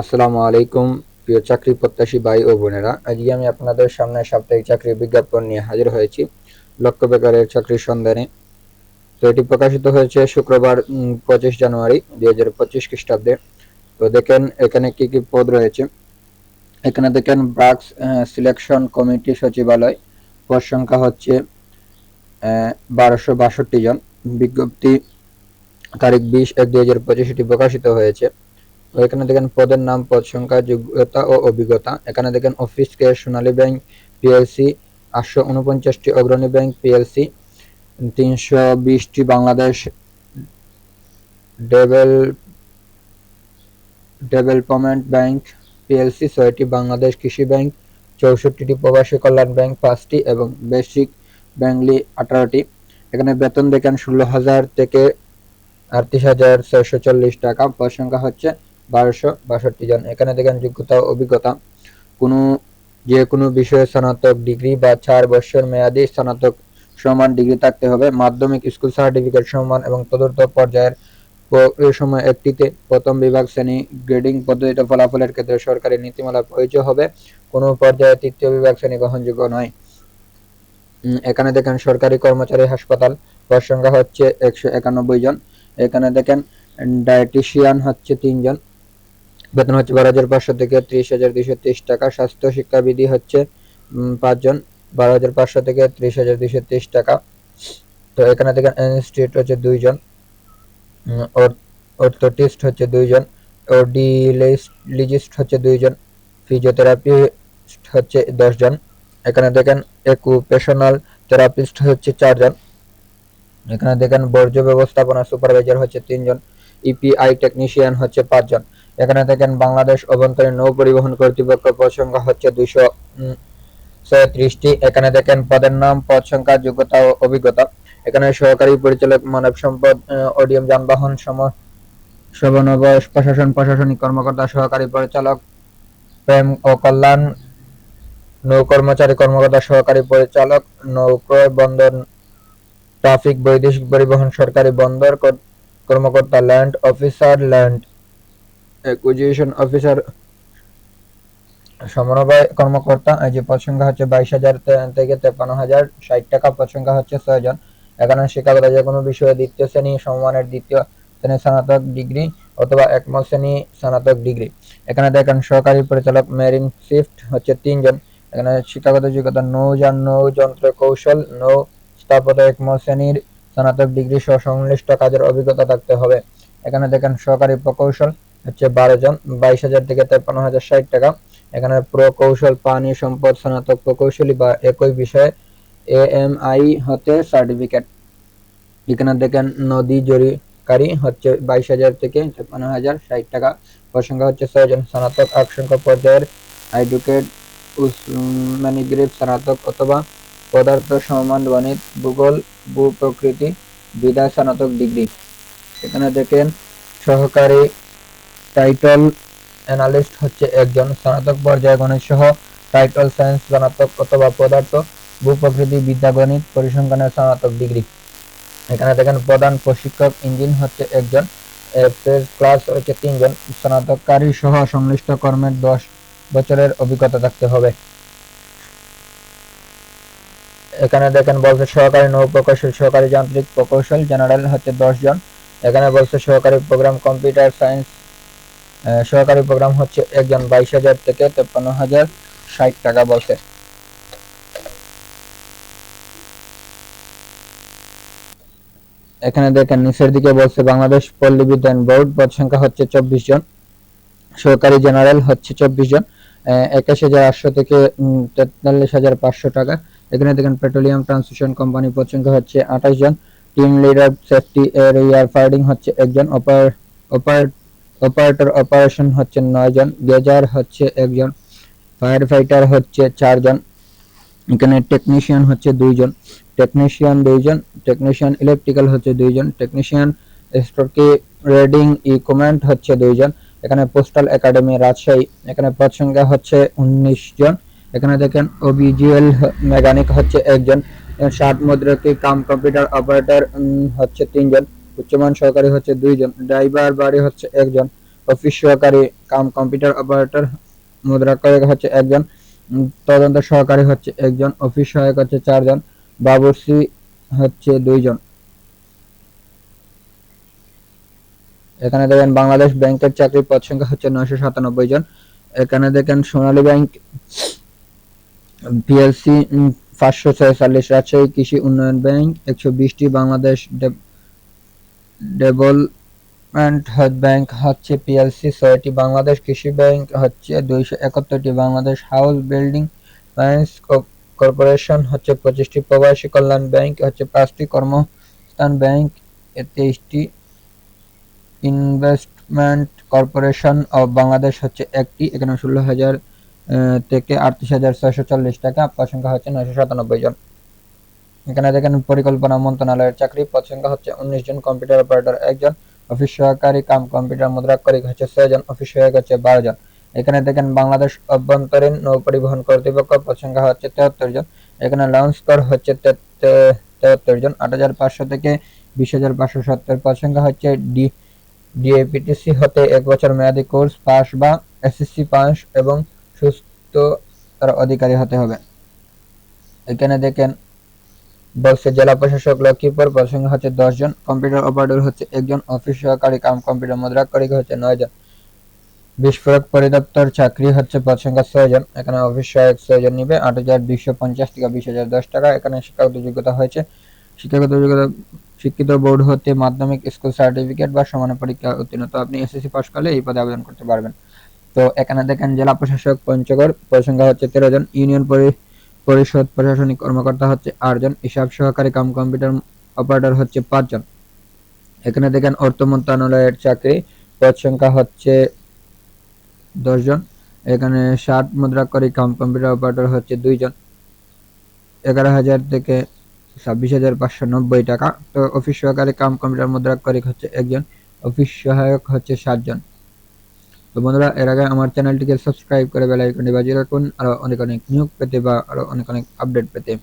আসসালামু আলাইকুম, প্রিয় চাকরি প্রত্যাশী ভাই ও বোনেরা। আজকে আমি আপনাদের সামনে সাপ্তাহিক চাকরির বিজ্ঞাপন নিয়ে হাজির হয়েছি, লক্ষ্য বেকারের চাকরির সন্ধানে। তো এটি প্রকাশিত হয়েছে শুক্রবার পঁচিশ জানুয়ারি দুই হাজার পঁচিশ খ্রিস্টাব্দে। তো দেখেন, এখানে কি কি পদ রয়েছে? এখানে দেখেন ব্রাক্স সিলেকশন কমিটি সচিবালয়, পদ সংখ্যা হচ্ছে বারোশো বাষট্টি জন। বিজ্ঞপ্তি তারিখ বিশ এক দুই হাজার পঁচিশ এটি প্রকাশিত হয়েছে। এখানে দেখেন পদের নাম, পদ সংখ্যা, যোগ্যতা ও অভিজ্ঞতা। এখানে দেখেন অফিস কে সোনালী ব্যাংক পিএলসি আটশো উনপঞ্চাশটি অগ্রণী ব্যাংক পিএলসি তিনশো বিশটি Bangladesh devil, development bank PLC ছয়টি বাংলাদেশ কৃষি ব্যাংক, চৌষট্টিটি প্রবাসী কল্যাণ ব্যাংক পাঁচটি এবং বেসিক ব্যাংকলি আঠারোটি। এখানে বেতন দেখেন ষোলো হাজার থেকে আটত্রিশ হাজার ছয়শো চল্লিশ টাকা। পদ সংখ্যা হচ্ছে বারোশো বাষট্টি জন। এখানে দেখেন যোগ্যতা, অভিজ্ঞতা। কোনো, যে কোনো বিষয়ে স্নাতক ডিগ্রি বা চার বছর মেয়াদী স্নাতক সমান ডিগ্রি থাকতে হবে। মাধ্যমিক স্কুল সার্টিফিকেট সমান এবং চতুর্থ পর্যায়ের সময় একটিতে প্রথম বিভাগ শ্রেণি গ্রেডিং পদ্ধতিতে ফলাফলের ক্ষেত্রে সরকারি নীতিমালা প্রয়োজ্য হবে। কোনো পর্যায়ে তৃতীয় বিভাগ শ্রেণি গ্রহণযোগ্য নয়। এখানে দেখেন সরকারি কর্মচারী হাসপাতাল পদ সংখ্যা হচ্ছে একশো একানব্বই জন। এখানে দেখেন ডায়েটিশিয়ান হচ্ছে তিনজন। বেতন হচ্ছে বারো হাজার পাঁচশো থেকে ত্রিশ হাজার দুইশো ত্রিশ টাকা। স্বাস্থ্য শিক্ষাবিধি হচ্ছে পাঁচজন, বারো হাজার পাঁচশো থেকে ত্রিশ হাজার দুইশো ত্রিশ টাকা। তো এখানে দেখেন ইনস্টিটিউট হচ্ছে দুইজন অর্থোটিস্ট হচ্ছে দুইজন ওডিলিজিস্ট হচ্ছে দুইজন ফিজিওথেরাপি হচ্ছে দশজন। এখানে দেখেন একুপেশনাল থেরাপিস্ট হচ্ছে চারজন। এখানে দেখেন, বর্জ্য ব্যবস্থাপনা সুপারভাইজার হচ্ছে তিনজন ইপিআই টেকনিশিয়ান হচ্ছে পাঁচজন। এখানে দেখেন বাংলাদেশ অভ্যন্তরীণ নৌ পরিবহন কর্তৃপক্ষ পদ সংখ্যা হচ্ছে দুইশো ছয়ত্রিশটি। এখানে দেখেন পদের নাম, পদ সংখ্যা, যোগ্যতা ও অভিজ্ঞতা। এখানে সহকারী পরিচালক মানব সম্পদ অডিএম যানবাহন সম প্রশাসন, প্রশাসনিক কর্মকর্তা, সহকারী পরিচালক, প্রেম ও কল্যাণ, নৌ কর্মচারী কর্মকর্তা, সহকারী পরিচালক নৌক্রয় বন্দর, ট্রাফিক, বৈদেশিক পরিবহন, সরকারি বন্দর কর্মকর্তা, land officer, land acquisition officer সমন্বয় কর্মকর্তা যে পদ সংখ্যা হচ্ছে বাইশ হাজার থেকে তেপান্ন হাজার ষাট টাকা পদ সংখ্যা হচ্ছে ছয় জন। এখানে শিক্ষাগত যে কোনো বিষয়ে দ্বিতীয় শ্রেণি সমমানের দ্বিতীয় শ্রেণি স্নাতক ডিগ্রি অথবা একমত শ্রেণি স্নাতক ডিগ্রি। এখানে দেখেন সহকারী পরিচালক মেরিন শিফট হচ্ছে তিনজন। এখানে শিক্ষাগত যোগ্যতা নৌযান নৌ যন্ত্র কৌশল, নৌ স্থাপত্য একমত শ্রেণির স্নাতক ডিগ্রি সহ সংশ্লিষ্ট কাজের অভিজ্ঞতা থাকতে হবে। এখানে দেখেন সহকারী প্রকৌশল হচ্ছে বারো জন, বাইশ হাজার থেকে তেপান্ন হাজার ষাট টাকা। এখানে প্রকৌশল পানি সম্পদ, স্নাতক প্রকৌশলী বা একই বিষয়ে এ এম আই হতে সার্টিফিকেট এখানে দেখেন নদী জরিকারী হচ্ছে বাইশ হাজার থেকে তেপান্ন হাজার ষাট টাকা। প্রসংখ্যা হচ্ছে ছয়জন স্নাতক, আট সংখ্যা পর্যায়ের এডুকেট ম্যানিগ্রেভ স্নাতক অথবা পদার্থ সমান গণিত ভূগোল ভূ প্রকৃতি বিদায় স্নাতক ডিগ্রি। এখানে দেখেন সহকারী টাইটল অ্যানালিস্ট হচ্ছে একজন স্নাতক পর্যায়ে গণিত সহ টাইটল সায়েন্স স্নাতক অথবা পদার্থ, ভূপ্রকৃতি, বিদ্যা, গণিত, পরিসংখ্যানের স্নাতক ডিগ্রি। এখানে দেখেন প্রধান প্রশিক্ষক ইঞ্জিন হচ্ছে একজন ক্লাস হচ্ছে তিনজন, স্নাতককারী সহ সংশ্লিষ্ট কর্মের দশ বছরের অভিজ্ঞতা থাকতে হবে। এখানে দেখেন বলছে সহকারী নৌ প্রকৌশল, সহকারী যান্ত্রিক প্রকৌশল, জেনারেল হচ্ছে দশ জন। এখানে বলছে সহকারী প্রোগ্রাম কম্পিউটার সায়েন্স সহকারী প্রোগ্রাম হচ্ছে একজন বাইশ হাজার থেকে তেপ্পান্ন হাজার ষাট টাকা বলছে। এখানে দেখেন, নিচের দিকে বলছে, বাংলাদেশ পল্লী বিদ্যায়ন বোর্ড, পদ সংখ্যা হচ্ছে চব্বিশ জন। সহকারী জেনারেল হচ্ছে চব্বিশ জন। একাশ হাজার আটশো থেকে তেতাল্লিশ হাজার পাঁচশো টাকা। এখানে দেখেন, পেট্রোলিয়াম ট্রান্সমিশন কোম্পানি পদ সংখ্যা হচ্ছে আঠাশ জন। টিম লিডার সেফটি এর ইয়ার ফায়ারিং হচ্ছে একজন। অপারেটর অপারেশন হচ্ছে নয় জন, গেজার হচ্ছে একজন ফায়ার ফাইটার হচ্ছে চারজন এখানে টেকনিশিয়ান হচ্ছে দুইজন টেকনিশিয়ান দুইজন টেকনিশিয়ান ইলেকট্রিক্যাল হচ্ছে দুইজন টেকনিশিয়ান স্টোরকি রেডিং ই কমেন্ট হচ্ছে দুইজন এখানে পোস্টাল একাডেমি রাজশাহী, এখানে পদ সংখ্যা হচ্ছে উনিশ জন, এখানে দেখেন ওবিজিএল মেকানিক হচ্ছে একজন ষাট মুদ্রাকি কাম কম্পিউটার অপারেটর হচ্ছে তিনজন উচ্চমান সহকারী হচ্ছে দুইজন, ড্রাইভার বাড়ি হচ্ছে একজন, অফিস সহকারী কাম কম্পিউটার অপারেটর মুদ্রা মুদ্রাক্ষরিক হচ্ছে একজন তদন্ত সহকারী হচ্ছে একজন, অফিস সহায়ক হচ্ছে চারজন, বাবুর্চি হচ্ছে দুইজন। এখানে দেখেন বাংলাদেশ ব্যাংকের চাকরির পদ সংখ্যা হচ্ছে নয়শো সাতানব্বই জন। এখানে দেখেন সোনালী ব্যাংক, পিএলসি পাঁচশো ছয়চল্লিশ, রাজশাহী কৃষি উন্নয়ন ব্যাংক, একশো বিশটি, বাংলাদেশ ডেভেলপমেন্ট ব্যাংক হচ্ছে পিএলসি, ছয়টি বাংলাদেশ কৃষি ব্যাংক হচ্ছে দুইশো একাত্তরটি Bangladesh house building finance corporation হচ্ছে পঁচিশটি প্রবাসী কল্যাণ ব্যাংক, হচ্ছে পাঁচটি কর্মস্থান ব্যাংক তেইশটি ইনভেস্টমেন্ট কর্পোরেশন অফ বাংলাদেশ হচ্ছে একটি, এখানে ষোলো হাজার থেকে আটত্রিশ হাজার ছয়শো চল্লিশ টাকা পদ সংখ্যা হচ্ছে নয়শো সাতানব্বই জন। এখানে দেখেন পরিকল্পনা মন্ত্রণালয়ের চাকরি পদ সংখ্যা হচ্ছে উনিশ জন কম্পিউটার অপারেটর একজন অফিস সহকারী কাম কম্পিউটার মুদ্রাক্ষরিক হচ্ছে ছয় জন, অফিস সহায়ক হচ্ছে বারো জন। এখানে দেখেন বাংলাদেশ অভ্যন্তরীণ নৌ পরিবহন কর্তৃপক্ষ পদ সংখ্যা হচ্ছে তেহাত্তর জন। এখানে লঞ্চ কর হচ্ছে তেহাত্তর জন, আট হাজার পাঁচশো থেকে বিশ হাজার পাঁচশো সত্তর। পদ সংখ্যা হচ্ছে ডি, ডিএপিটিসি হতে এক বছর মেয়াদী কোর্স পাস বা এসএসসি পাস এবং সুস্থ তার অধিকারী হতে হবে। এখানে দেখেন বলছে জেলা প্রশাসক লক্ষ্মীপুর সংখ্যা হচ্ছে জন কম্পিউটার অপারেটর হচ্ছে একজন, অফিস সহকারী কাম কম্পিউটার মুদ্রাক্ষরিক হচ্ছে নয় জন বিস্ফোরক পরিদপ্তর চাকরি হচ্ছে পদ সংখ্যা ছয় জন এখানে অফিস সহায়ক ছয় জন নিবে, আট হাজার দুইশো পঞ্চাশ থেকে বিশ হাজার দশ টাকা। এখানে শিক্ষাগত যোগ্যতা হয়েছে, শিক্ষাগত যোগ্যতা, শিক্ষিত বোর্ড হতে মাধ্যমিক, স্কুল সার্টিফিকেট বা সমান পরীক্ষা উত্তীর্ণ। তো আপনি এসএসসি পাস করলে এই পদে আবেদন করতে পারবেন। তো এখানে দেখেন জেলা প্রশাসক পঞ্চগড় পদ হচ্ছে তেরো জন, ইউনিয়ন পরি- পরিষদ প্রশাসনিক কর্মকর্তা হচ্ছে আটজন হিসাব সহকারী কাম কম্পিউটার অপারেটর হচ্ছে পাঁচজন। এখানে দেখেন অর্থ মন্ত্রণালয়ের চাকরি, পদ সংখ্যা হচ্ছে দশজন। এখানে ষাট মুদ্রাক্ষরিক কাম কম্পিউটার অপারেটর হচ্ছে দুইজন। এগারো হাজার থেকে ছাব্বিশ হাজার পাঁচশো নব্বই টাকা। তো অফিস সহকারী কাম কম্পিউটার মুদ্রাক্ষরিক হচ্ছে একজন, অফিস সহায়ক হচ্ছে সাতজন। তো বন্ধুরা, এর আগে আমার চ্যানেলটিকে সাবস্ক্রাইব করে বেল আইকনটি বাজিয়ে রাখুন। আরও অনেক অনেক নিয়োগ পেতে বা আরও অনেক অনেক আপডেট পেতে।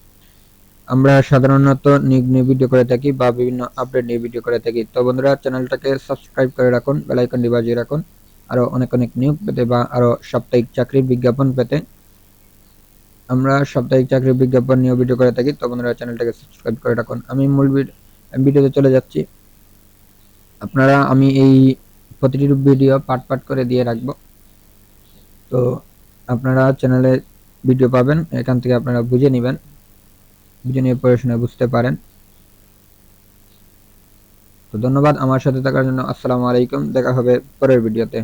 আমরা সাধারণত নিয়োগ নিয়ে ভিডিও করে থাকি বা বিভিন্ন আপডেট নিয়ে ভিডিও করে থাকি। তো বন্ধুরা, চ্যানেলটাকে সাবস্ক্রাইব করে রাখুন বেল আইকনটি বাজিয়ে রাখুন। আরও অনেক অনেক নিয়োগ পেতে বা আরও সাপ্তাহিক চাকরির বিজ্ঞাপন পেতে। আমরা সাপ্তাহিক চাকরির বিজ্ঞাপন নিয়ে ভিডিও করে থাকি। তো বন্ধুরা, চ্যানেলটাকে সাবস্ক্রাইব করে রাখুন। আমি মূল ভিড- ভিডিওতে চলে যাচ্ছি। আপনারা, আমি এই প্রতিটি ভিডিও পার্ট পার্ট করে দিয়ে রাখব। তো আপনারা চ্যানেলে ভিডিও পাবেন, এখান থেকে আপনারা বুঝে নেবেন। বুঝে নিয়ে পড়াশোনা বুঝতে পারেন। তো ধন্যবাদ আমার সাথে থাকার জন্য। আসসালামু আলাইকুম, দেখা হবে পরের ভিডিওতে